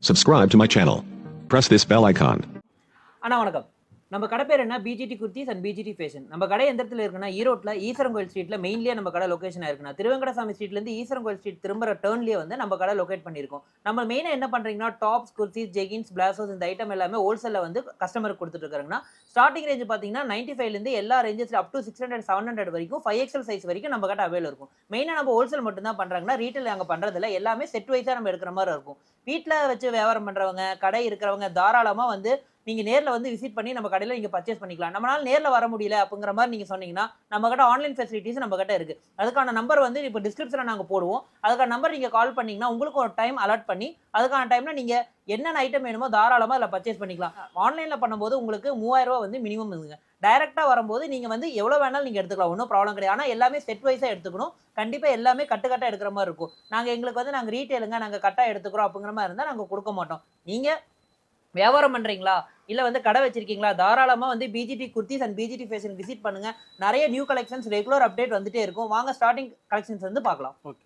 Subscribe to my channel. Press this bell icon. அண்ணா வணக்கம் நம்ம கடை பேர் என்ன? BGT kurtis and BGT fashion நம்ம கடை எந்த இடத்துல இருக்குன்னா ஈரோட்டில் ஈஸ்வரன் ஸ்ட்ரீட்டில் மெயின்லேயே நம்ம கடை லொக்கேஷனாக இருக்குன்னா திருவங்கடசாமி ஸ்ட்ரீட்லேருந்து ஈஸ்வரன் ஸ்ட்ரீட் திரும்புற டேர்ன்லேயே வந்து நம்ம கடை லொக்கேட் பண்ணியிருக்கோம் நம்ம மெயினாக என்ன பண்ணுறீங்கன்னா டாப்ஸ் குர்த்திஸ் ஜெகின்ஸ் பிளாசோஸ் இந்த ஐட்டம் எல்லாமே ஹோல்சேலில் வந்து கஸ்டமருக்கு கொடுத்துட்டுருக்காங்கன்னா ஸ்டார்டிங் ரேஞ்ச் பார்த்தீங்கன்னா நைன்டி ஃபைவ்லேருந்து எல்லா ரேஞ்சஸ்ல up to six hundred seven hundred வரைக்கும் ஃபைவ் எக்ஸல் சைஸ் வரைக்கும் நம்ம கடை அவைலபிள் இருக்கும். மெயினாக நம்ம ஹோல்சேல் மட்டும் தான் பண்ணுறாங்கன்னா ரீட்டைல் அங்கே பண்ணுறதில்ல எல்லாமே செட் வைஸாக நம்ம எடுக்கிற மாதிரி இருக்கும். வீட்டில் வச்சு வியாபாரம் பண்ணுறவங்க கடை இருக்கிறவங்க தாராளமாக வந்து நீங்கள் நேரில் வந்து விசிட் பண்ணி நம்ம கடையில் நீங்கள் பர்ச்சேஸ் பண்ணிக்கலாம். நம்மளால நேரில் வர முடியல அப்படிங்கிற மாதிரி நீங்கள் சொன்னீங்கன்னா நம்ம கிட்ட ஆன்லைன் ஃபெசிலிட்டிஸ் நம்ம கிட்ட இருக்குது அதுக்கான நம்பர் வந்து இப்போ டிஸ்கிரிப்ஷனில் நாங்கள் போடுவோம். அதுக்கான நம்பர் நீங்கள் கால் பண்ணீங்கன்னா உங்களுக்கு ஒரு டைம் அலர்ட் பண்ணி அதுக்கான டைமில் நீங்கள் என்னென்ன ஐட்டம் வேணுமோ தாராளமாக அதில் பர்ச்சேஸ் பண்ணிக்கலாம். ஆன்லைனில் பண்ணும்போது உங்களுக்கு மூவாயிரம் ரூபா வந்து மினிமம் இருக்குங்க டைரெக்டாக வரும்போது நீங்கள் வந்து எவ்வளோ வேணாலும் நீங்கள் எடுத்துக்கலாம். ஒன்றும் ப்ராப்ளம் கிடையாது. ஆனால் எல்லாமே செட் வைஸாக எடுத்துக்கணும். கண்டிப்பாக எல்லாமே கட்டுகட்டாக எடுக்கிற மாதிரி இருக்கும். நாங்கள் எங்களுக்கு வந்து நாங்கள் ரீட்டெயிலுங்க நாங்கள் கட்டாக எடுத்துக்கிறோம் அப்படிங்கிற மாதிரி இருந்தால் நாங்கள் கொடுக்க மாட்டோம். நீங்கள் வியாபாரம் பண்ணுறீங்களா இல்லை வந்து கடை வச்சிருக்கீங்களா? தாராளமாக வந்து BGT kurtis and BGT fashion visit பண்ணுங்க. நிறைய நியூ கலெக்ஷன்ஸ் ரெகுலர் அப்டேட் வந்துட்டே இருக்கும். வாங்க ஸ்டார்டிங் கலெக்ஷன்ஸ் வந்து பார்க்கலாம். Okay.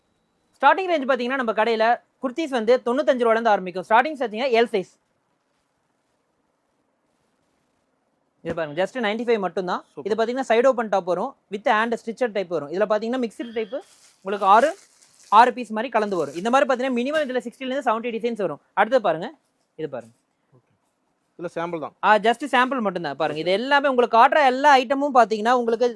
ஸ்டார்டிங் ரேஞ்ச் பார்த்தீங்கன்னா நம்ம கடையில் குர்த்திஸ் வந்து தொண்ணூத்தஞ்சு ரூபாலேருந்து ஆரம்பிக்கும். ஸ்டார்டிங் பார்த்தீங்கன்னா எல் சைஸ் இது பாருங்க ஜஸ்ட் நைன்டி ஃபைவ் மட்டும் தான். இது பார்த்தீங்கன்னா சைடு ஓப்பன் டாப் வரும். வித் ஹேண்ட் ஸ்டிச்சர் டைப் வரும். இதில் பார்த்தீங்கன்னா மிக்சடு டைப் உங்களுக்கு ஆறு ஆறு பீஸ் மாதிரி கலந்து வரும். இந்த மாதிரி பார்த்தீங்கன்னா மினிமம் இதில் சிக்ஸ்டிலேருந்து செவன்ட்டி டிசைன்ஸ் வரும். அடுத்து பாருங்க. இது பாருங்க. இல்ல சாம்பிள் தான். ஆ ஜஸ்ட் சாம்பிள் மட்டும்தான். பாருங்க இது எல்லாமே உங்களுக்கு காட்டுற எல்லா ஐட்டமும் பார்த்தீங்கன்னா உங்களுக்கு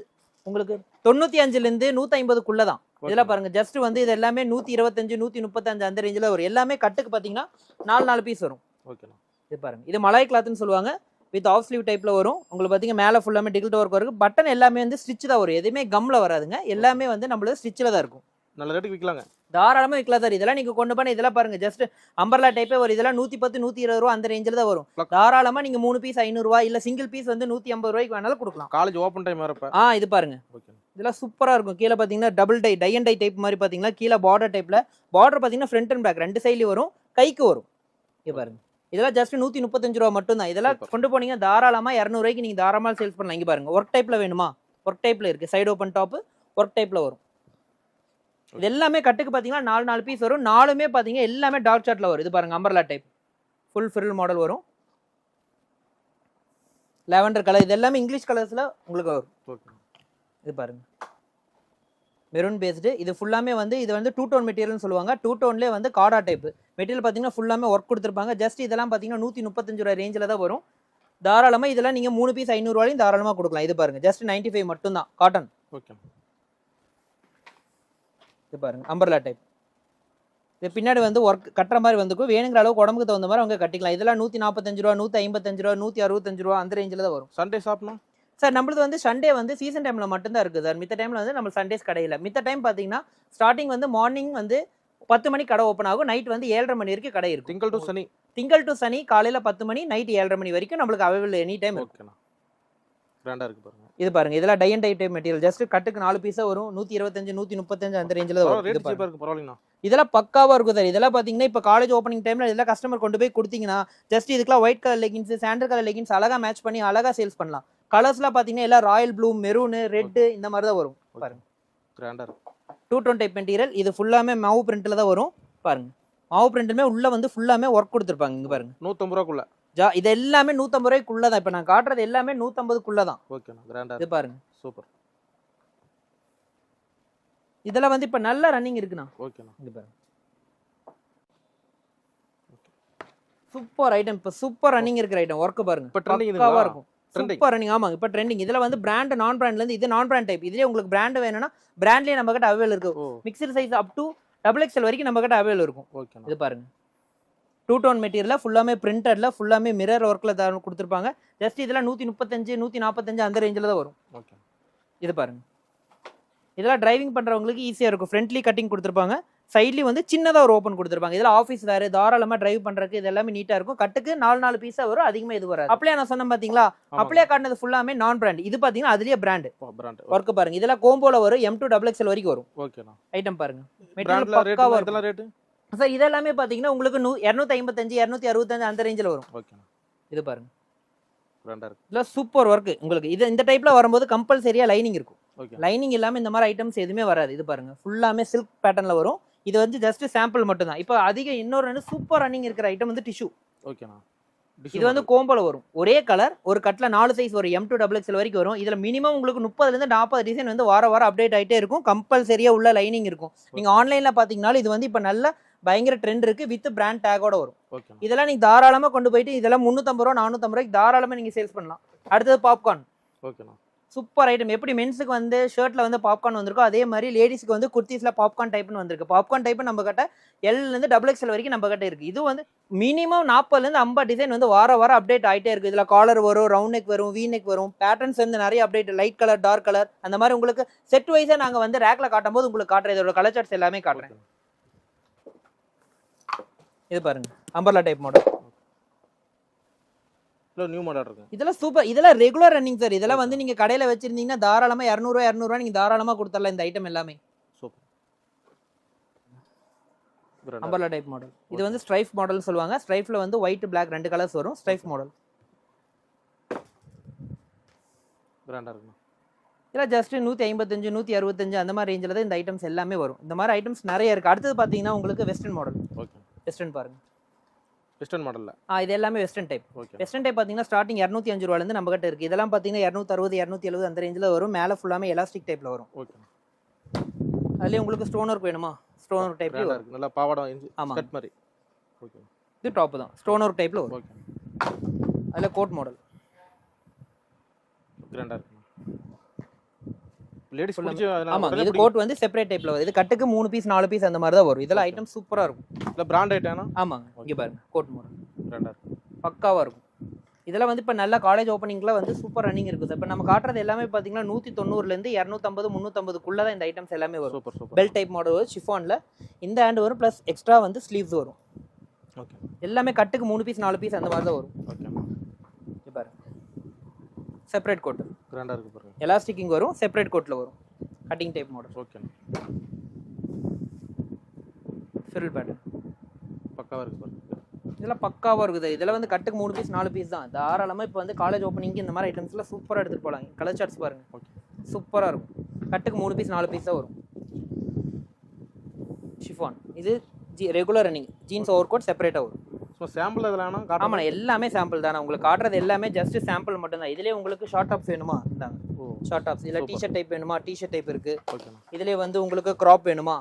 உங்களுக்கு தொண்ணூற்றி அஞ்சுலேருந்து நூற்றி ஐம்பதுக்குள்ள தான் இதில் பாருங்க ஜஸ்ட் வந்து இது எல்லாமே நூற்றி இருபத்தஞ்சு நூற்றி முப்பத்தஞ்சு அந்த ரேஞ்சில் வரும் எல்லாமே கட்டுக்கு பார்த்தீங்கன்னா நாலு நாலு பீஸ் வரும். ஓகேண்ணா இது பாருங்க இது மலாய் கிளாத்னு சொல்லுவாங்க. வித் ஆஃப் ஸ்லீவ் டைப்ல வரும். உங்களுக்கு பார்த்தீங்க மேலே ஃபுல்லாமே டிகிட் ஒர்க் வரும் பட்டன் எல்லாமே வந்து ஸ்டிச் தான் வரும். எதுவுமே கம்ல வராதுங்க. எல்லாமே வந்து நம்மளது ஸ்டிச்சில் தான் இருக்கும். நல்ல ரேட்டுக்கு விற்கலாங்க தாராளமாக விற்கலாம் சார் இதெல்லாம் நீங்கள் கொண்டு போன இதெல்லாம் பாருங்க. ஜஸ்ட் அம்பர்லா டைப்பே வரும் இதெல்லாம் நூற்றி பத்து நூற்றி இருபது ரூபா அந்த ரேஞ்சில் தான் வரும். தாராளமாக நீங்கள் மூணு பீஸ் ஐநூறுரூவா இல்லை சிங்கிள் பீஸ் வந்து நூற்றி ஐம்பது ரூபாய்க்கு வேணாலும் கொடுக்கலாம். காலேஜ் ஓப்பன் டைம் வரப்ப ஆ இது பாருங்க. இதெல்லாம் சூப்பராக இருக்கும். கீழே பார்த்தீங்கன்னா double tie tie and dye type மாதிரி பார்த்தீங்கன்னா கீழே பார்டர் டைப்பில் பார்டர் பார்த்தீங்கன்னா ஃப்ரண்ட் அண்ட் பேக் ரெண்டு சைட்லேயும் வரும். கைக்கு வரும். இது பாருங்க. இதெல்லாம் ஜஸ்ட் நூற்றி முப்பத்தஞ்சு ரூபா மட்டும் தான். இதெல்லாம். கொண்டு போனீங்க தாராளமாக இரநூறுவாய்க்கு நீங்கள் தாராளமாக சேல்ஸ் பண்ணலாம். இங்கே பாருங்க. ஒர்க் டைப்பில் வேணுமா? ஒர்க் டைப்பில் இருக்குது சைடு ஓப்பன் டாப்பு ஒர்க் டைப்பில் வரும். இது எல்லாமே கட்டுக்கு பார்த்தீங்கன்னா நாலு நாலு பீஸ் வரும். நாலுமே பார்த்தீங்கன்னா எல்லாமே டார்க் சார்ட்டில் வரும். இது பாருங்க umbrella type full frill model வரும். லெவண்டர் கலர் இது எல்லாமே இங்கிலீஷ் கலர்ஸில் உங்களுக்கு வரும். இது பாருங்க. மெரூன் பேஸ்டு இது ஃபுல்லாமே வந்து இது வந்து டூ டோன் மெட்டீரியல்னு சொல்லுவாங்க. டூ டோன்லேயே வந்து காடா டைப் மெட்டீரியல் பார்த்தீங்கன்னா ஃபுல்லாமே ஒர்க் கொடுத்துருப்பாங்க. ஜஸ்ட் இதெல்லாம் பார்த்தீங்கன்னா நூற்றி முப்பத்தஞ்சு ரூபா ரேஞ்சில் தான் வரும். தாராளமாக இதெல்லாம் நீங்கள் மூணு பீஸ் ஐநூறுவாலையும் தாராளமாக கொடுக்கலாம். இது பாருங்க ஜஸ்ட் நைன்ட்டி ஃபைவ் மட்டும் தான் காட்டன் ஓகே இது பாருங்க. அம்பர்லா டைப் இது பின்னாடி வந்து ஒர்க் கட்டுற மாதிரி வந்துக்கும். வேணுங்கிற அளவுக்கு உடம்புக்கு தகுந்த மாதிரி அவங்க கட்டிக்கலாம். இதெல்லாம் நூற்றி நாற்பத்தஞ்சு ரூபா நூற்றி ஐம்பத்தஞ்சு ரூபா நூற்றி அறுபத்தஞ்சு ரூபா அந்த ரேஞ்சில் தான் வரும். சண்டே ஷாப்னா சார் நம்மளது வந்து சண்டே வந்து சீசன் டைமில் மட்டும்தான் இருக்குது சார் மித்த டைமில் வந்து நம்ம சண்டேஸ் கடையில். மித்த டைம் பார்த்தீங்கன்னா ஸ்டார்டிங் வந்து மார்னிங் வந்து பத்து மணிக்கு கடை ஓப்பன் ஆகும். நைட் வந்து ஏழரை மணி வரைக்கும் கடை இருக்கும். திங்கள் டு சனி திங்கள் டு சனி காலையில் பத்து மணி நைட் ஏழரை மணி வரைக்கும் நம்மளுக்கு அவைலபிள் எனி டைம் இருக்கும். ஓகேண்ணா கிராண்டா இருக்கு பாருங்க. இது பாருங்க இதெல்லாம் tie and dye type material just கட்டுக்கு நாலு பீஸாக வரும். நூற்றி இருபத்தஞ்சு நூற்றி முப்பத்தஞ்சு அந்த ரேஞ்சில் வரும். ரேட் இருக்கு பரவாயில்லைண்ணா இதெல்லாம் பக்காவா இருக்கும் சார். இதெல்லாம் பாத்தீங்கன்னா இப்போ காலேஜ் ஓப்பனிங் டைம்ல இதெல்லாம் கஸ்டமர் கொண்டு போய் கொடுத்தீங்கன்னா ஜஸ்ட் இதுக்கெல்லாம் white colour leggings sandal colour leggings அழகா மேட்ச் பண்ணி அழகா சேல்ஸ் பண்ணலாம். கலர்ஸ்லாம் பாத்தீங்கன்னா எல்லாம் ராயல் ப்ளூ மெரூனு ரெட் இந்த மாதிரி தான் வரும். பாருங்க. கிராண்டா இருக்கு. டூ டோன் டைப் மெட்டீரியல் இது ஃபுல்லாமே மாவு பிரிண்ட்ல தான் வரும். பாருங்க. மாவு பிரிண்ட்டுமே உள்ள வந்து ஃபுல்லாமே ஒர்க் கொடுத்துருப்பாங்க இங்க பாருங்க. நூற்றம்பது ரூபாக்குள்ள ஜா இது எல்லாமே நூற்றம்பது ரூபாய்க்குள்ள தான் இப்போ நான் காட்டுறது எல்லாமே நூற்றம்பதுக்குள்ள தான் ஓகேண்ணா கிராண்டா இது பாருங்க. சூப்பர். இதெல்லாம் வந்து இப்போ நல்ல ரன்னிங் இருக்குண்ணா. ஓகேண்ணா. இங்க பாருங்க. சூப்பர் ஐட்டம் இப்போ சூப்பர் ரன்னிங் இருக்கிற ஐட்டம் ஒர்க் பாருங்க. இப்ப இதுங்களா? இருக்கும். சூப்பர் ரன்னிங் ஆமாங்க இப்போ ட்ரெண்டிங் இதுல வந்து பிராண்ட் நான் பிராண்ட்ல இருந்து இது நான் பிராண்ட் டைப் இதுலயே உங்களுக்கு பிராண்ட் வேணும்னா பிராண்ட்லயே நம்ம கிட்ட அவைலபிள் இருக்கு mixer size up to double XL வரைக்கும் நம்ம கிட்ட அவைலபிள் இருக்கும். ஓகேண்ணா. இது பாருங்க. டூ டோன் மெட்டீரியல் ஃபுல்லாமே பிரிண்டட்ல ஃபுல்லாமே மிரர் ஒர்க்ல தான் கொடுத்துருப்பாங்க. ஜஸ்ட் இதெல்லாம் நூத்தி முப்பத்தஞ்சு நூத்தி நாற்பத்தஞ்சு அந்த ரேஞ்சில் தான் வரும். ஓகே இது பாருங்க. இதெல்லாம் டிரைவிங் பண்றவங்களுக்கு ஈஸியா இருக்கும். ஃப்ரண்ட்லி கட்டிங் கொடுத்துருப்பாங்க. சைட்லி வந்து சின்னதா ஒரு ஓப்பன் கொடுத்துருப்பாங்க. இதெல்லாம் ஆஃபீஸ் வேறு தாராளமா டிரைவ் பண்றதுக்கு இது எல்லாமே நீட்டா இருக்கும். கட்டுக்கு நாலு நாலு பீஸா வரும். அதிகமா இது வராது. அப்படியே நான் சொன்னேன் பாத்தீங்களா? அப்படியே காட்டினது ஃபுல்லாமே நான் பிராண்ட் இது பாத்தீங்கன்னா அதுலயே பிராண்ட் பிராண்ட் ஒர்க் பாருங்க. இதெல்லாம் கோம்போல வரும். எம் டூ டபுள் எக்ஸ்எல் வரைக்கும் வரும். ஓகேண்ணா ஐட்டம் பாருங்க. மெட்டீரியல் இருக்கும். சார் இதெல்லாமே பாத்தீங்கன்னா உங்களுக்கு நூ இரநூத்தி ஐம்பத்தஞ்சு இரநூத்தி அறுபத்தஞ்சு அந்த ரேஞ்சில் வரும். ஓகேண்ணா இது பாருங்க. இதெல்லாம் சூப்பர் ஒர்க் உங்களுக்கு இது இந்த டைப்ல வரும்போது கம்பல்சரியா லைனிங் இருக்கும். ஓகே லைனிங் இல்லாம இந்த மாதிரி ஐட்டம்ஸ் எதுவுமே வராது. இது பாருங்க. ஃபுல்லாமே சில்க் பேட்டர்ன்ல வரும். இது வந்து ஜஸ்ட் சாம்பிள் மட்டும் தான் இப்போ அதிக இன்னொரு ரெண்டு சூப்பர் ரன்னிங் இருக்கிற ஐட்டம் வந்து டிஷ்யூ ஓகேண்ணா இது வந்து கோம்போல வரும். ஒரே கலர் ஒரு கட்டில் நாலு சைஸ் வரும் எம் டூ டபுள் எக்ஸ்எல் வரைக்கும் வரும். இதுல மினிமம் உங்களுக்கு முப்பதுலேருந்து நாற்பது டிசைன் வந்து வார வாரம் அப்டேட் ஆயிட்டே இருக்கும். கம்பல்சரியா உள்ள லைனிங் இருக்கும். நீங்க ஆன்லைன்ல பாத்தீங்கன்னாலும் இது வந்து இப்போ நல்ல பயங்கர ட்ரெண்ட் இருக்கு வித் பிராண்ட் டேகோட வரும். இதெல்லாம் நீங்க தாராளமா கொண்டு போயிட்டு இதெல்லாம் முந்நூற்றம்பது ரூபா நானூற்றம்பது ரூபாய்க்கு தாராளமா நீங்க சேல்ஸ் பண்ணலாம். அடுத்தது பாப்கார்ன் சூப்பர் ஐட்டம் எப்படி மென்ஸுக்கு வந்து ஷர்ட்ல வந்து பாப்கார்ன் வந்திருக்கோ அதே மாதிரி லேடிஸ்க்கு வந்து குர்த்திஸ்ல பாப்கார்ன் டைப்னு வந்திருக்கு. பாப்கார்ன் டைப் நம்ம கிட்ட இருந்து டபுள் எக்ஸ்எல் வரைக்கும் நம்ம கிட்ட இருக்கு. இது வந்து மினிமம் நாற்பதுல இருந்து ஐம்பது டிசைன் வந்து வார வாரம் அப்டேட் ஆயிட்டே இருக்கு. இதுல காலர் வரும் ரவுண்ட் நெக் வரும் வி நெக் வரும். பேட்டர்ன்ஸ் வந்து நிறைய update light colour dark colour அந்த மாதிரி உங்களுக்கு செட் வைஸா நாங்க வந்து ரேக்ல காட்டும் போது உங்களுக்கு காட்டுறேன். இதோட கலர் சார்ட்ஸ் எல்லாமே காட்டுறேன். இது பாருங்க அம்பர்லா டைப் மாடல் இல்லை நியூ மாடல் இருக்குங்க இதெல்லாம் சூப்பர் இதெல்லாம் ரெகுலர் ரன்னிங் சார் இதெல்லாம் வந்து நீங்க கடையில வச்சிருந்தீங்கன்னா தாராளமா இரநூறுவா இரநூறுவா நீங்க தாராளமா கொடுத்துடலாம் இந்த ஐட்டம் எல்லாமே. சூப்பர் பிராண்டா அம்பர்லா டைப் மாடல் இது வந்து ஸ்ட்ரைஃப் மாடல்னு சொல்லுவாங்க. ஸ்ட்ரைஃப்ல வந்து ஒயிட் Black ரெண்டு கலர்ஸ் வரும். ஸ்ட்ரைஃப் மாடல் பிராண்டா இருக்குண்ணா. இதில் ஜஸ்ட் நூற்றி ஐம்பத்தஞ்சு நூற்றி அறுபத்தஞ்சு அந்த மாதிரி ரேஞ்சில் தான் இந்த ஐட்டம்ஸ் எல்லாமே வரும். இந்த மாதிரி ஐட்டம்ஸ் நிறைய இருக்குது அடுத்தது பார்த்தீங்கன்னா உங்களுக்கு வெஸ்டர்ன் மாடல் ஓகே வெஸ்டர்ன் பாருங்க. வெஸ்டர்ன் மாடலில் ஆ இது எல்லாமே western type okay western type பார்த்தீங்கன்னா ஸ்டார்டிங் இரநூத்தி அஞ்சு ரூபாலேருந்து நம்ம கிட்ட இருக்குது இதெல்லாம் பார்த்தீங்கன்னா இரநூத்தறுபது இரநூத்தி எழுபது அந்த ரேஞ்சில் வரும். மேலே ஃபுல்லாமே எலாஸ்டிக் டைப்பில் வரும். ஓகேண்ணா அதுலேயே உங்களுக்கு ஸ்டோன் ஒர்க் வேணுமா ஸ்டோன் ஒர்க் வரும். இருக்கு. நல்லா இஞ்சி ஆமாம் கட் மாதிரி. ஓகே இது டாப் தான். ஸ்டோன் ஒர்க் டைப்பில் வரும். ஓகே அதில் கோட் மாடல் கிராண்டா இருக்குண்ணா லேடிஸ் ஆமாம் இது கோட் வந்து செப்பரேட் டைப்பில் வரும் இது கட்டுக்கு மூணு பீஸ் நாலு பீஸ் அந்த மாதிரி தான் வரும். இதெல்லாம் ஐட்டம் சூப்பராக இருக்கும். இல்லை பிராண்ட் ஐட்டானா ஆமாங்க. இங்கே பாருங்க கோட் மாடல் பிராண்டா பக்காவாக இருக்கும். இதெல்லாம் வந்து இப்போ நல்ல காலேஜ் ஓப்பனிங்லாம் வந்து சூப்பர் ரன்னிங் இருக்குது. இப்போ நம்ம காட்டுறது எல்லாமே பார்த்தீங்கன்னா நூற்றி தொண்ணூறுலேருந்து இரநூத்தம்பது முந்நூற்றம்பதுக்குள்ளே தான் இந்த ஐட்டம்ஸ் எல்லாமே வரும். Super super bell type model வரும் ஷிஃபானில் இந்த ஹேண்ட் வரும் ப்ளஸ் எக்ஸ்ட்ரா வந்து ஸ்லீவ்ஸ் வரும். ஓகே எல்லாமே கட்டுக்கு மூணு பீஸ் நாலு பீஸ் அந்த மாதிரி தான் வரும் இங்க பாருங்க. செப்பரேட் கோட் கிராண்டா இருக்கு பாருங்க. எலாஸ்டிக்கிங் வரும் செப்பரேட் கோட்டில் வரும். கட்டிங் டைப் மாடல் ஓகேண்ணா ஃபிரில் பேட்டர்ன் பக்காவாக இருக்கு பாருங்க. இதெல்லாம் பக்காவாக இருக்குது. இதெல்லாம் வந்து கட்டுக்கு மூணு பீஸ் நாலு பீஸ் தான். தாராளமாக இப்போ வந்து காலேஜ் ஓப்பனிங்க்கு இந்த மாதிரி ஐட்டம்ஸ்லாம் சூப்பராக எடுத்துகிட்டு போகலாம் கலர் சார்ட்ஸ் பாருங்க. ஓகே சூப்பராக இருக்கும். கட்டுக்கு மூணு பீஸ் நாலு பீஸ் தான் வரும். ஷிஃபான் இது G regular running jeans over coat செப்பரேட்டாக வரும். ஸோ சாம்பிள் இதில் காட்ட ஆமாண்ணா எல்லாமே சாம்பிள் தானே உங்களுக்கு காட்டுறது எல்லாமே ஜஸ்ட் சாம்பிள் மட்டும்தான். இதுலேயே உங்களுக்கு ஷார்ட் டாப்ஸ் வேணுமா? இந்தாங்க. ஓ ஷார்ட் டாப்ஸ் இல்லை. டிஷர்ட் டைப் வேணுமா? டிஷர்ட் டைப் இருக்குது ஓகேண்ணா இதுலேயே வந்து உங்களுக்கு க்ராப் வேணுமா?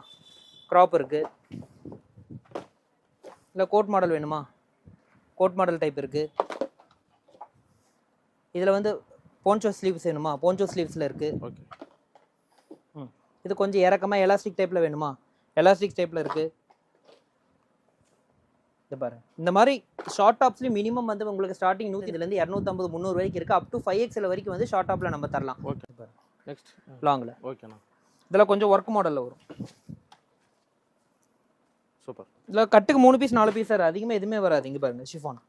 க்ராப் இருக்குது இல்லை கோட் மாடல் வேணுமா? கோட் மாடல் டைப் இருக்குது இதில் வந்து போன்ச்சோ ஸ்லீவ்ஸ் வேணுமா? போன்ச்சோ ஸ்லீவ்ஸில் இருக்குது ஓகே இது கொஞ்சம் இறக்கமாக எலாஸ்டிக் டைப்பில் வேணுமா? எலாஸ்டிக் டைப்பில் இருக்குது இது பாருங்க. இந்த மாதிரி ஷார்ட் டாப்ஸ்லேயும் மினிமம் வந்து உங்களுக்கு ஸ்டார்டிங் நூற்றி இதுலேருந்து இரநூத்தம்பது முந்நூறு வரைக்கும் இருக்குது அப் டு ஃபைவ் எக்ஸில் வரைக்கும் வந்து ஷார்ட் டாப்பில் நம்ம தரலாம். ஓகே நெக்ஸ்ட் லாங்கில் ஓகேண்ணா இதெல்லாம் கொஞ்சம் ஒர்க் மாடலில் வரும். சூப்பர். இதில் கட்டுக்கு மூணு பீஸ் நாலு பீஸ் சார் அதிகமாக எதுவுமே வராது. இங்கே பாருங்க ஷிஃபான்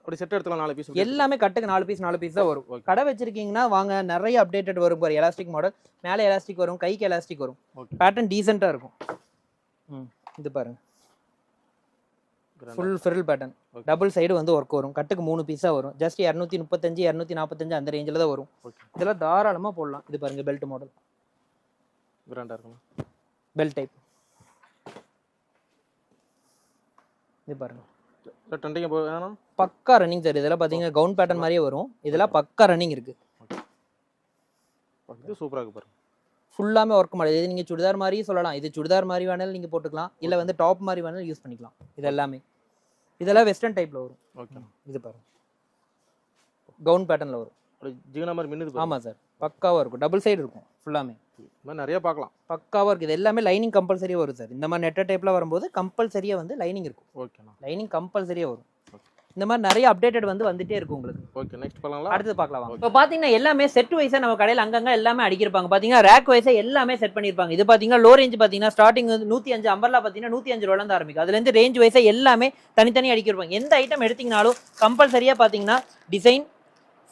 அப்படி செட் எடுத்துக்கலாம் நாலு பீஸ் எல்லாமே கட்டுக்கு நாலு பீஸ் நாலு பீஸ் தான் வரும். கடை வச்சிருக்கீங்கன்னா வாங்க நிறைய அப்டேட்டட் வரும் பாரு எலாஸ்டிக் மாடல் மேலே எலாஸ்டிக் வரும் கைக்கு எலாஸ்டிக் வரும். பேட்டர்ன் டீசெண்டாக இருக்கும். ம் இது பாருங்க. Full frill pattern. Double side வந்து ஒர்க் வரும். கட்டுக்கு மூணு பீஸாக வரும். ஜஸ்ட் இரநூத்தி முப்பத்தஞ்சு இரநூத்தி நாற்பத்தஞ்சு அந்த ரேஞ்சில் தான் வரும். இதெல்லாம் தாராளமாக போடலாம். இது பாருங்க பெல்ட் மாடல் கிராண்டா இருக்குண்ணா பெல்ட் டைப் இது பாருங்க. இல்லை ட்ரெண்டிங்க போ வேணாம் பக்கா ரன்னிங் சார் இதெல்லாம் பார்த்தீங்கன்னா கவுன் பேட்டர்ன் மாதிரியே வரும். இதெல்லாம் பக்கா ரன்னிங் இருக்கு. இது சூப்பராக இருக்கு பாருங்க. ஃபுல்லாமே ஒர்க் மாடல் இது நீங்கள் சுடிதார் மாதிரியும் சொல்லலாம். இது சுடிதார் மாதிரி வேணாலும் நீங்கள் போட்டுக்கலாம். இல்லை வந்து டாப் மாதிரி வேணாலும் யூஸ் பண்ணிக்கலாம். இது எல்லாமே. இதெல்லாம் வெஸ்டர்ன் டைப்பில் வரும். ஓகேண்ணா இது பாருங்க கவுன் பேட்டர்னில் வரும். ஜீவனா மாதிரி மின்னுது ஆமாம் சார். பக்காவாக இருக்கும். டபுள் சைடு இருக்கும் ஃபுல்லாமே இந்த மாதிரி நிறைய பார்க்கலாம். பக்காவாக இருக்குது இது எல்லாமே லைனிங் கம்பல்சரியாக வரும் சார். இந்த மாதிரி நெட்டர் டைப்பில் வரும்போது கம்பல்சரியாக வந்து லைனிங் இருக்கும். ஓகேண்ணா. லைனிங் கம்பல்சரியாக வரும். இந்த மாதிரி நிறைய அப்டேட்டட் வந்து வந்துட்டே இருக்கும் உங்களுக்கு. ஓகே நெக்ஸ்ட் பார்க்கலாங்களா? அடுத்து பார்க்கலாம் இப்போ பார்த்தீங்கன்னா எல்லாமே செட் வைஸாக நம்ம கடையில் அங்கங்க எல்லாமே அடிக்கிருப்பாங்க. பார்த்தீங்கன்னா ரேக் வைஸாக எல்லாமே செட் பண்ணியிருப்பாங்க இது பார்த்தீங்கன்னா லோ ரேஞ்ச் பார்த்தீங்கன்னா ஸ்டார்டிங் வந்து நூற்றி அஞ்சு அம்பர்லா பார்த்தீங்கன்னா நூற்றி அஞ்சு ரூபாயிலேருந்து ஆரம்பிக்கும். அதுலேருந்து ரேஞ்ச் வைஸாக எல்லாமே தனித்தனி அடிக்கிருப்பாங்க. எந்த ஐட்டம் எடுத்தீங்கனாலும் கம்பல்சரியாக பார்த்தீங்கன்னா டிசைன்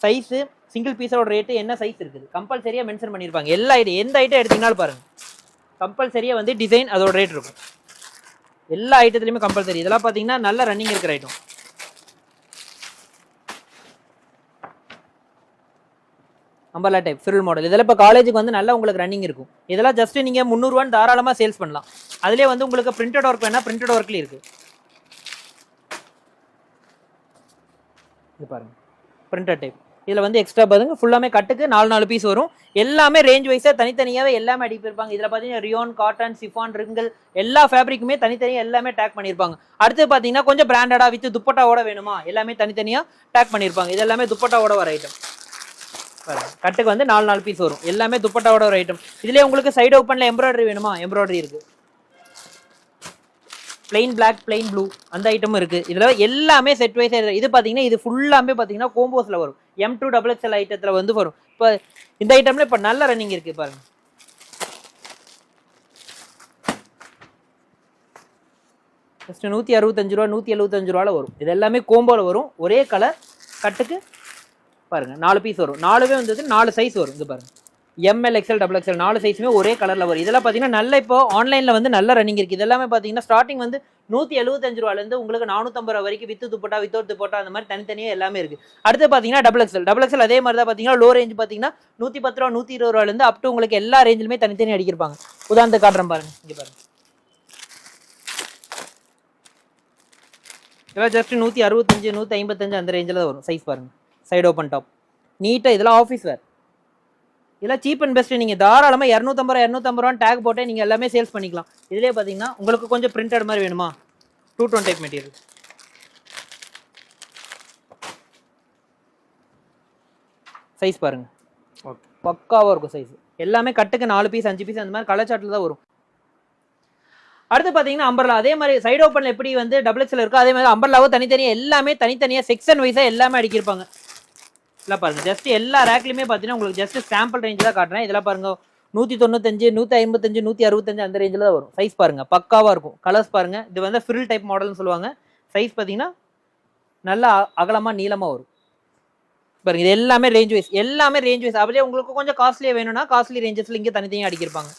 சைஸு சிங்கிள் பீஸோட ரேட்டு என்ன சைஸ் இருக்குது? கம்பல்சரியாக மென்ஷன் பண்ணியிருப்பாங்க எல்லா ஐட்டம் எந்த ஐட்டம் எடுத்தீங்கனாலும் பாருங்க. கம்பல்சரியாக வந்து டிசைன் அதோட ரேட் இருக்கும். எல்லா ஐட்டத்துலையுமே கம்பல்சரி இதெல்லாம் பார்த்தீங்கன்னா நல்ல ரன்னிங் இருக்கிற item umbrella type frill model இதெல்லாம் இப்போ காலேஜுக்கு வந்து நல்லா உங்களுக்கு ரன்னிங் இருக்கும். இதெல்லாம் ஜஸ்ட் நீங்கள் முந்நூறுவான்னு தாராளமாக சேல்ஸ் பண்ணலாம். அதுலேயே வந்து உங்களுக்கு பிரிண்டட் ஒர்க் வேணால் பிரிண்டட் ஒர்க்லேயும் இருக்குது இது பாருங்க. பிரிண்டட் டைப் இதில் வந்து எக்ஸ்ட்ரா பாருங்க. ஃபுல்லாமே கட்டுக்கு நாலு நாலு பீஸ் வரும். எல்லாமே ரேஞ்ச் வைஸாக தனித்தனியாகவே எல்லாமே அடிப்பிருப்பாங்க இதில் பார்த்தீங்கன்னா ரியோன் காட்டன் சிஃபான் ரிங்கல் எல்லா ஃபேப்ரிக்குமே தனித்தனியாக எல்லாமே டேக் பண்ணியிருப்பாங்க அடுத்து பார்த்தீங்கன்னா கொஞ்சம் பிராண்டடாக வித்து துப்பட்டாவோட வேணுமா? எல்லாமே தனித்தனியாக டேக் பண்ணியிருப்பாங்க இது எல்லாமே துப்பட்டாவோட வர ஐட்டம் கட்டுக்கு வந்து நாலு நாலு பீஸ் வரும். எல்லாமே துப்பட்டாவோட ஒரு ஐட்டம் இதுலேயே உங்களுக்கு சைடு ஓப்பனில் எம்ப்ராய்டரி வேணுமா? எம்ப்ராய்டரி இருக்குது பிளெயின் பிளாக் பிளெயின் ப்ளூ அந்த ஐட்டமும் இருக்குது இதில் எல்லாமே செட் வைஸ் இது பார்த்தீங்கன்னா இது ஃபுல்லாமே பார்த்தீங்கன்னா கோம்போஸில் வரும். எம் டூ டபுள் எக்ஸ்எல் ஐட்டத்தில் வந்து வரும். இப்போ இந்த ஐட்டம்ல இப்போ நல்ல ரன்னிங் இருக்குது பாருங்கள் ஃபஸ்ட்டு நூற்றி அறுபத்தஞ்சு ரூபா நூற்றி எழுபத்தஞ்சு ரூபால வரும். இது எல்லாமே கோம்போவில் வரும். ஒரே கலர் கட்டுக்கு பாருங்க நாலு பீஸ் வரும். நாலுமே வந்தது நாலு சைஸ் வரும். இது பாருங்கள் எம்எல் எக்ஸ்எல் டபுள் எக்ஸ்எல் நாலு சைஸுமே ஒரே கலரில் வரும். இதெல்லாம் பார்த்தீங்கன்னா நல்ல இப்போ ஆன்லைனில் வந்து நல்ல ரன்னிங் இருக்குது இதெல்லாமே பார்த்தீங்கன்னா ஸ்டார்டிங் வந்து நூற்றி எழுபத்தஞ்சு ரூபாலேருந்து உங்களுக்கு நானூற்றம்பது ரூபா வரைக்கும் வித்து துப்பட்டா வித்தவுட் துப்பட்டா அந்த மாதிரி தனித்தனியாக எல்லாமே இருக்குது அடுத்து பார்த்தீங்கன்னா டபுள் எக்ஸ்எல் டபுள் எக்ஸ்எல் அதே மாதிரி தான் பார்த்தீங்கன்னா லோ ரேஞ்ச் பார்த்தீங்கன்னா நூற்றி பத்து ரூபா நூற்றி இருபது ரூபாலேருந்து அப் டு உங்களுக்கு எல்லா ரேஞ்சிலுமே தனித்தனி அடிக்கிருப்பாங்க. உதாரணத்துக்கு காட்டுறேன் பாருங்க. இங்கே பாருங்க. இதெல்லாம் ஜஸ்ட் நூற்றி அறுபத்தஞ்சு நூற்றி ஐம்பத்தஞ்சு அந்த ரேஞ்சில் தான் வரும். சைஸ் பாருங்கள் சைடு ஓப்பன் டாப் நீட்டாக இதெல்லாம் ஆஃபீஸ் வேர் இதெல்லாம் சீப் அண்ட் பெஸ்ட் நீங்கள் தாராளமாக இரநூத்தம்பது ரூபா இரநூத்தம்பது ரூபா டேக் போட்டே நீங்கள் எல்லாமே சேல்ஸ் பண்ணிக்கலாம். இதுலேயே பார்த்தீங்கன்னா உங்களுக்கு கொஞ்சம் பிரிண்டட் மாதிரி வேணுமா? Two tone type material size பாருங்க. ஓகே பக்காவாக இருக்கும் சைஸ் எல்லாமே கட்டுக்கு நாலு பீஸ் அஞ்சு பீஸ் அந்த மாதிரி கலர் சாட்டில் தான் வரும். அடுத்து பார்த்தீங்கன்னா அம்பர்லா அதே மாதிரி சைடு ஓப்பனில் எப்படி வந்து டபுள் எக்ஸில் இருக்கோ அதே மாதிரி அம்பர்லாவும் தனித்தனியாக எல்லாமே தனித்தனியாக செக்ஷன் வைஸாக எல்லாமே அடிக்கிருப்பாங்க இல்லை பாருங்கள் ஜஸ்ட் எல்லா ரேக்லையுமே பார்த்தீங்கன்னா உங்களுக்கு ஜஸ்ட் சாம்பிள் ரேஞ்சு தான் காட்டுறேன். இதெல்லாம் பாருங்கள் நூற்றி தொண்ணூத்தஞ்சு நூற்றி ஐம்பத்தஞ்சு நூற்றி அறுபத்தஞ்சு அந்த ரேஞ்சில் தான் வரும். சைஸ் பாருங்கள் பக்காவாக இருக்கும். கலர்ஸ் பாருங்கள் இது வந்து ஃபில் டைப் மாடல்னு சொல்லுவாங்க. சைஸ் பார்த்தீங்கன்னா நல்லா அகலமாக நீளமாக வரும். பாருங்க இது எல்லாமே ரேஞ்ச் வைஸ் எல்லாமே ரேஞ்ச் வைஸ் அப்படியே உங்களுக்கு கொஞ்சம் காஸ்ட்லியாக வேணும்னா காஸ்ட்லி ரேஞ்சஸ்ல இங்கே தனித்தனியாக அடிக்கிருப்பாங்க.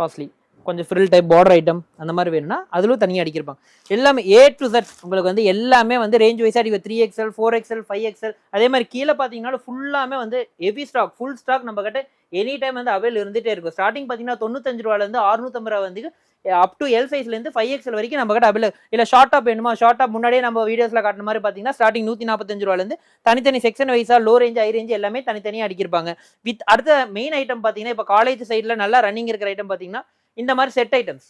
காஸ்ட்லி கொஞ்சம் ஃப்ரில் டைப் பார்டர் ஐட்டம் அந்த மாதிரி வேணும்னா அதிலும் தனியாக அடிக்கிருப்பாங்க. எல்லாமே ஏ டு செட் உங்களுக்கு வந்து எல்லாமே வந்து ரேஞ்ச் வைஸாக அடிக்கும். Three XL four XL five XL அதே மாதிரி கீழே பார்த்தீங்கன்னா ஃபுல்லாமே வந்து ஹெவி ஸ்டாக் ஃபுல் ஸ்டாக் நம்ம கிட்ட எனி டைம் வந்து அவைல் இருந்துகிட்டே இருக்கும். ஸ்டார்டிங் பார்த்தீங்கன்னா தொண்ணூத்தஞ்சு ரூபாலேருந்து அறுநூத்தம்பது ரூபா வந்து அப் டு எல் சைஸ்லேருந்து ஃபைவ் எக்ஸ்எல் வரைக்கும் நம்ம கிட்ட அவைல் இல்லை ஷார்ட் டாப் வேணுமா? ஷார்ட் டாப் முன்னாடியே நம்ம வீடியோஸில் காட்டுற மாதிரி பார்த்தீங்கன்னா ஸ்டார்டிங் நூற்றி நாற்பத்தஞ்சு ரூபாலேருந்து தனித்தனி செக்ஷன் வைஸாக லோ ரேஞ்ச் ஹை ரேஞ்ச் எல்லாமே தனித்தனியாக அடிக்கிருப்பாங்க. வித் அடுத்த மெயின் ஐட்டம் பார்த்தீங்கன்னா இப்போ காலேஜ் சைடில் நல்லா ரன்னிங் இருக்கிற ஐட்டம் பார்த்தீங்கன்னா இந்த மாதிரி செட் ஐட்டம்ஸ்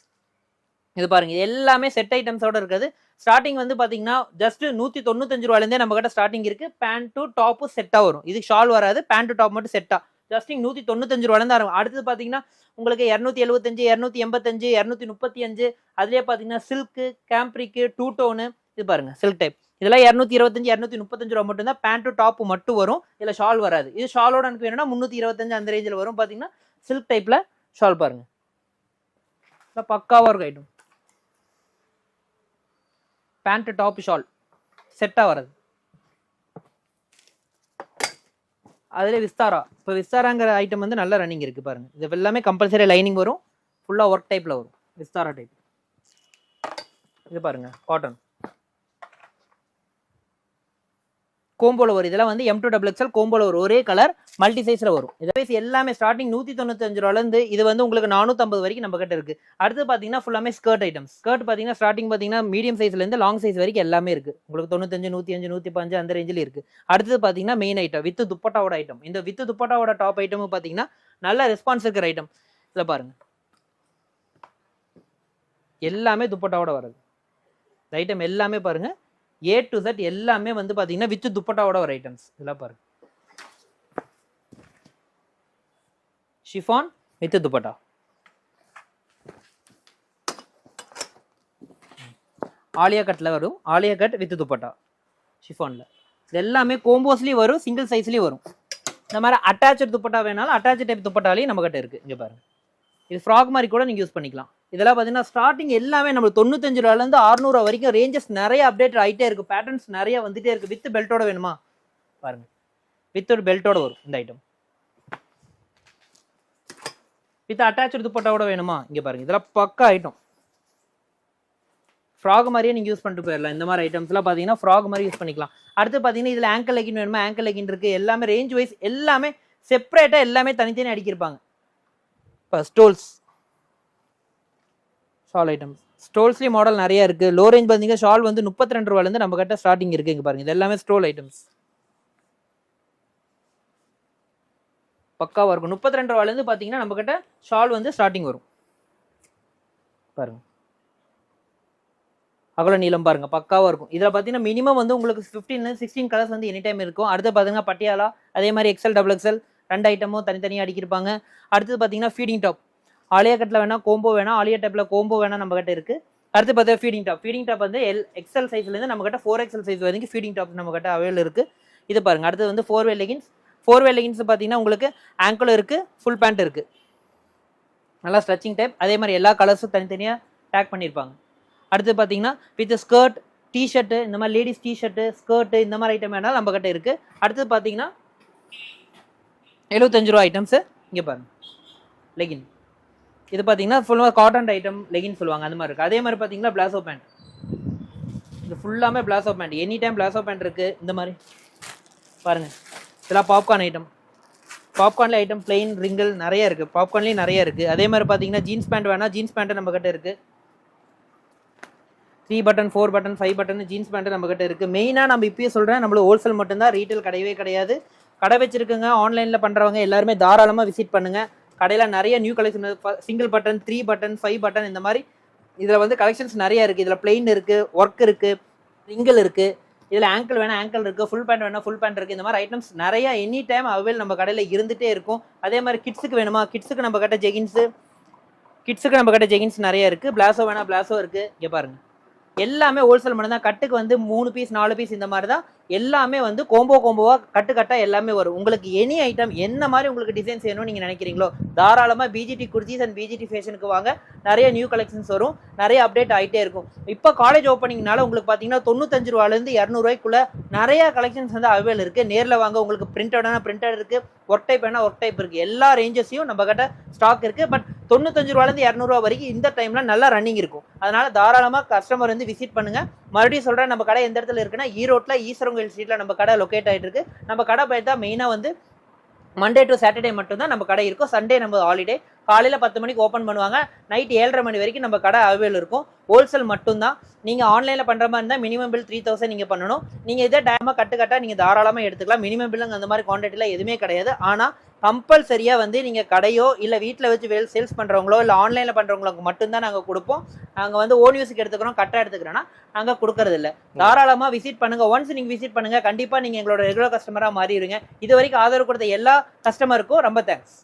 இது பாருங்க இது எல்லாமே செட் ஐட்டம்ஸோட இருக்குது. ஸ்டார்டிங் வந்து பார்த்தீங்கன்னா ஜஸ்ட் நூற்றி தொண்ணூத்தஞ்சு ரூபாயிலேருந்தே நம்ம கிட்ட ஸ்டார்டிங் இருக்கு. பேண்ட் டு டாப்பு செட்டாக வரும். இது ஷால் வராது பேண்ட் டு டாப் மட்டும் செட்டாக ஜஸ்டிங் நூற்றி தொண்ணூத்தஞ்சு ரூபாயிலேருந்து ஆரம்பம் அடுத்தது பார்த்தீங்கன்னா உங்களுக்கு இரநூத்தி எழுபத்தஞ்சு இரநூத்தி எண்பத்தஞ்சு இரநூத்தி முப்பத்தி அஞ்சு அதுலேயே பார்த்தீங்கன்னா சில்க்கு கேம்ப்ரிக்கு டூ டோனு இது பாருங்க சில்க் டைப் இதெல்லாம் இரநூத்தி இருபத்தஞ்சு இரநூத்தி முப்பத்தஞ்சு ரூபா மட்டும் தான் பேண்ட்டு டாப்பு மட்டும் வரும். இதில் ஷால் வராது. இது ஷாலோட எனக்கு வேணும்னா முந்நூற்றி இருபத்தஞ்சு அந்த ரேஞ்சில் வரும். பார்த்தீங்கன்னா சில்க் டைப்பில் ஷால் பாருங்கள் இதெல்லாம் பக்காவாக இருக்கும் ஐட்டம் பேண்ட்டு டாப் ஷால் செட்டாக வராது அதில் விஸ்தாரா. இப்போ விஸ்தாராங்கிற ஐட்டம் வந்து நல்ல ரன்னிங் இருக்குது பாருங்கள் இது எல்லாமே கம்பல்சரி லைனிங் வரும். ஃபுல்லாக ஒர்க் டைப்பில் வரும். விஸ்தாரா டைப் இது பாருங்க காட்டன் கோம்போல வரும் இதெல்லாம் வந்து எம் டூ டபுள் எக்ஸ்எல் கோம்போல வரும் ஒரே கலர் மல்டி சைஸ்ல வரும். இதை பேசி எல்லாமே ஸ்டார்டிங் நூத்தி தொண்ணூத்தஞ்சு ரூபாலேருந்து இது வந்து உங்களுக்கு நானூத்தம்பது வரைக்கும் நம்ம கிட்ட இருக்கு. அடுத்து பாத்தீங்கன்னா ஃபுல்லாமே ஸ்கர்ட் ஐட்டம்ஸ் ஸ்கர்ட் பாத்தீங்கன்னா ஸ்டார்டிங் பாத்தீங்கன்னா மீடியம் சைஸ்ல இருந்து லாங் சைஸ் வரைக்கும் எல்லாமே இருக்கு. உங்களுக்கு தொண்ணூத்தஞ்சு நூத்தி அஞ்சு நூத்தி பஞ்சு அந்த ரேஞ்சில் இருக்கு. அடுத்தது பாத்தீங்கன்னா மெயின் ஐட்டம் வித் துப்பட்டாவோட ஐட்டம் இந்த வித் துப்பட்டாவோட டாப் ஐட்டமும் பாத்தீங்கன்னா நல்ல ரெஸ்பான்ஸ் இருக்கிற ஐட்டம் இதில் பாருங்க. எல்லாமே துப்பட்டாவோட வருது ஐட்டம் எல்லாமே பாருங்க. ஏ டு தட் எல்லாமே வந்து பார்த்தீங்கன்னா வித் துப்பட்டாவோட ஒரு ஐட்டம்ஸ் இதெல்லாம் பாருங்க. Chiffon with dupatta. ஆலியா கட்டில் வரும். Alia cut with dupatta. ஷிஃபானில் இது எல்லாமே கோம்போஸ்லேயும் வரும் சிங்கிள் சைஸ்லேயும் வரும். இந்த மாதிரி அட்டாச்சு துப்பட்டா வேணாலும் அட்டாச் டைப் துப்பட்டாலையும் நம்ம கிட்ட இருக்குது இங்கே பாருங்கள் இது ஃப்ராக் மாதிரி கூட நீங்கள் யூஸ் பண்ணிக்கலாம். இதெல்லாம் பார்த்தீங்கன்னா ஸ்டார்டிங் எல்லாமே நம்ம தொண்ணூத்தஞ்சு ரூபாயிலேருந்து அறுநூறுவா வரைக்கும் ரேஞ்சஸ் நிறைய அப்டேட் ஆகிட்டே இருக்கு. பேட்டர்ன்ஸ் நிறைய வந்துட்டே இருக்கு. வித் பெல்ட்டோட வேணுமா? பாருங்க. வித் ஒரு பெல்ட்டோட வரும் இந்த ஐட்டம் வித் அட்டாச் துப்பட்டாவோட வேணுமா? இங்கே பாருங்க. இதெல்லாம் பக்கா ஐட்டம் ஃப்ராக் மாதிரியே நீங்கள் யூஸ் பண்ணிட்டு போயிடலாம். இந்த மாதிரி ஐட்டம்ஸ்லாம் பார்த்தீங்கன்னா ஃப்ராக் மாதிரி யூஸ் பண்ணிக்கலாம். அடுத்து பார்த்தீங்கன்னா இதில் ஆங்கிள் லெகின் வேணுமா? ஆங்கிள் லெகின் இருக்குது எல்லாமே ரேஞ்ச் வைஸ் எல்லாமே செப்பரேட்டாக எல்லாமே தனித்தனி அடிக்கிருப்பாங்க. இப்போ ஸ்டோல்ஸ் ஷால் ஐட்டம்ஸ் ஸ்டோல்ஸ்லேயும் மாடல் நிறையா இருக்குது லோ ரேஞ்ச் பார்த்தீங்கன்னா ஷால் வந்து முப்பத்தி ரெண்டு ரூபாலேருந்து நம்ம கிட்ட ஸ்டார்டிங் இருக்குது இங்கே பாருங்கள் இது எல்லாமே ஸ்டோல் ஐட்டம்ஸ் பக்காவாக இருக்கும். முப்பத்தி ரெண்டு ரூபாலேருந்து பார்த்தீங்கன்னா நம்ம கிட்ட ஷால் வந்து ஸ்டார்டிங் வரும். பாருங்க. அவ்வளோ நீளம் பாருங்க. பக்காவாக இருக்கும். இதில் பார்த்தீங்கன்னா மினிமம் வந்து உங்களுக்கு ஃபிஃப்டீன் சிக்ஸ்டீன் கலர்ஸ் வந்து எனி டைம் இருக்கும். அடுத்து பார்த்தீங்கன்னா பட்டியாலா அதே மாதிரி எக்ஸல் டபுள் எக்ஸல் ரெண்டு ஐட்டமும் தனித்தனியாக அடிக்கிருப்பாங்க. அடுத்தது பார்த்தீங்கன்னா ஃபீடிங் டாப் ஆலியா கட்டில் வேணா கோம்போ வேணா ஆலியா டைப்பில் கோம்போ வேணா நம்ம கிட்ட இருக்கு. அடுத்து பார்த்தா ஃபீடிங் டாப் ஃபீடிங் டாப் வந்து எல் எக்ஸல் சைஸ்லேருந்து நம்ம கிட்ட ஃபோர் எக்ஸல் சைஸ் வரைக்கும் ஃபீடிங் டாப் நம்ம கிட்ட அவைல் இருக்கு. இது பாருங்க அடுத்து வந்து four way leggings four way leggings பார்த்தீங்கன்னா உங்களுக்கு ஆங்கிள் இருக்கு ஃபுல் பேண்ட் இருக்கு. நல்லா ஸ்ட்ரெச்சிங் டைப் அதே மாதிரி எல்லா கலர்ஸும் தனித்தனியாக டேக் பண்ணியிருப்பாங்க அடுத்து பார்த்தீங்கன்னா வித் ஸ்கர்ட் டிஷர்ட்டு இந்த மாதிரி லேடிஸ் டிஷர்ட்டு ஸ்கர்ட்டு இந்த மாதிரி ஐட்டம் வேணாலும் நம்ம கிட்ட இருக்குது அடுத்து பார்த்தீங்கன்னா எழுபத்தஞ்சு ரூபா ஐட்டம்ஸு இங்கே பாருங்கள் லெகின் இது பார்த்தீங்கன்னா ஃபுல்லாக காட்டன் ஐட்டம் லெகின் சொல்லுவாங்க அந்த மாதிரி இருக்குது அதே மாதிரி பார்த்தீங்கன்னா பிளாசோ பேண்ட் இது ஃபுல்லாமே palazzo pant any time palazzo pant இருக்குது இந்த மாதிரி. பாருங்கள் இதெல்லாம் பாப்கார்ன் ஐட்டம் பாப்கார்னில் ஐட்டம் பிளெயின் ரிங்கிள் நிறைய இருக்குது பாப்கார்ன்லேயும் நிறைய இருக்குது அதே மாதிரி பார்த்தீங்கன்னா ஜீன்ஸ் பேண்ட் வேணால் ஜீன்ஸ் பேண்ட்டு நம்மக்கிட்ட இருக்குது three button four button five button jeans pant நம்மக்கிட்ட இருக்குது மெயினாக நம்ம இப்பயே சொல்கிறேன் நம்மளுக்கு ஹோல்சேல் மட்டும்தான் ரீட்டைல் கிடையவே கிடையாது. கடை வச்சுருக்குங்க ஆன்லைனில் பண்ணுறவங்க எல்லாருமே தாராளமாக விசிட் பண்ணுங்கள் கடையில் நிறைய new collection single button three button five button இந்த மாதிரி இதில் வந்து கலெக்ஷன்ஸ் நிறைய இருக்குது இதில் பிளெயின் இருக்குது ஒர்க் இருக்குது ரிங்கிள் இருக்குது இதில் ஆங்கிள் வேணால் ஆங்கிள் இருக்குது ஃபுல் பேண்ட் வேணால் ஃபுல் பேண்ட் இருக்குது இந்த மாதிரி ஐட்டம்ஸ் நிறைய எனி டைம் அவைல் நம்ம கடையில் இருந்துகிட்டே இருக்கும். அதே மாதிரி கிட்ஸுக்கு வேணுமா? கிட்ஸுக்கு நம்ம கிட்ட ஜெகின்ஸு கிட்ஸுக்கு நம்ம கிட்ட ஜெகின்ஸ் நிறைய இருக்குது பிளாஸோ வேணால் பிளாஸோ இருக்குது இங்கே பாருங்கள் எல்லாமே ஹோல்சேல் மட்டும் தான் கட்டுக்கு வந்து மூணு பீஸ் நாலு பீஸ் இந்த மாதிரி தான் எல்லாமே வந்து கோம்போ கோம்போவாக கட்டுக்கட்டாக எல்லாமே வரும். உங்களுக்கு எனி ஐட்டம் என்ன மாதிரி உங்களுக்கு டிசைன்ஸ் வேணும்னு நீங்கள் நினைக்கிறீங்களோ தாராளமாக பிஜிடி குர்த்திஸ் அண்ட் பிஜிடி ஃபேஷனுக்கு வாங்க. நிறைய நியூ கலெக்ஷன்ஸ் வரும். நிறைய அப்டேட் ஆகிட்டே இருக்கும். இப்போ காலேஜ் ஓப்பனிங்னால உங்களுக்கு பார்த்தீங்கன்னா தொண்ணூத்தஞ்சு ரூபாலேருந்து இரநூறுவாய்க்குள்ள நிறைய கலெக்ஷன்ஸ் வந்து அவைல் இருக்குது நேரில் வாங்க உங்களுக்கு பிரிண்டடான பிரிண்டட் இருக்குது ஒர்க் டைப் வேணால் ஒர்க் டைப் இருக்குது எல்லா ரேஞ்சஸையும் நம்ம கிட்ட ஸ்டாக் இருக்குது பட் தொண்ணூத்தஞ்சு ரூபாலேருந்து இரநூறுவா வரைக்கும் இந்த டைமில் நல்லா ரன்னிங் இருக்கும். அதனால தாராளமாக கஸ்டமர் வந்து விசிட் பண்ணுங்க. மறுபடியும் சொல்கிறேன் நம்ம கடை எந்த இடத்துல இருக்குன்னா ஈஸ்வரங்க ஈஸ்வரங்கோயில் ஸ்ட்ரீட்ல நம்ம கடை லொக்கேட் ஆயிட்டு இருக்கு நம்ம கடை பார்த்தா மெயினாக வந்து மண்டே டு சாட்டர்டே மட்டும்தான் நம்ம கடை இருக்கும். சண்டே நம்ம ஹாலிடே காலையில் பத்து மணிக்கு ஓப்பன் பண்ணுவாங்க. நைட் ஏழரை மணி வரைக்கும் நம்ம கடை அவைல் இருக்கும். ஹோல்சேல் மட்டும்தான். நீங்கள் ஆன்லைனில் பண்ணுற மாதிரி இருந்தால் மினிமம் பில் த்ரீ தௌசண்ட் நீங்கள் பண்ணணும். நீங்கள் இதே டைமாக கட்டு கட்டாக நீங்கள் தாராளமாக எடுத்துக்கலாம். மினிமம் பில்லுங்க அந்த மாதிரி குவான்டிட்டியில் எதுவுமே கிடையாது. ஆனால் கம்பல்சரியாக வந்து நீங்கள் கடையோ இல்லை வீட்டில் வச்சு வேல் சேல்ஸ் பண்ணுறவங்களோ இல்லை ஆன்லைனில் பண்ணுறவங்களுக்கு மட்டும்தான் நாங்கள் கொடுப்போம். நாங்கள் வந்து ஓன் யூஸுக்கு எடுத்துக்கிறோம் கரெக்டாக எடுத்துக்கிறோன்னா நாங்கள் கொடுக்கறது இல்லை. தாராளமாக விசிட் பண்ணுங்கள் ஒன்ஸ் நீங்கள் விசிட் பண்ணுங்கள் கண்டிப்பாக நீங்கள் எங்களோட ரெகுலர் கஸ்டமராக மாறிடுங்க. இது வரைக்கும் ஆதரவு கொடுத்த எல்லா கஸ்டமருக்கும் ரொம்ப தேங்க்ஸ்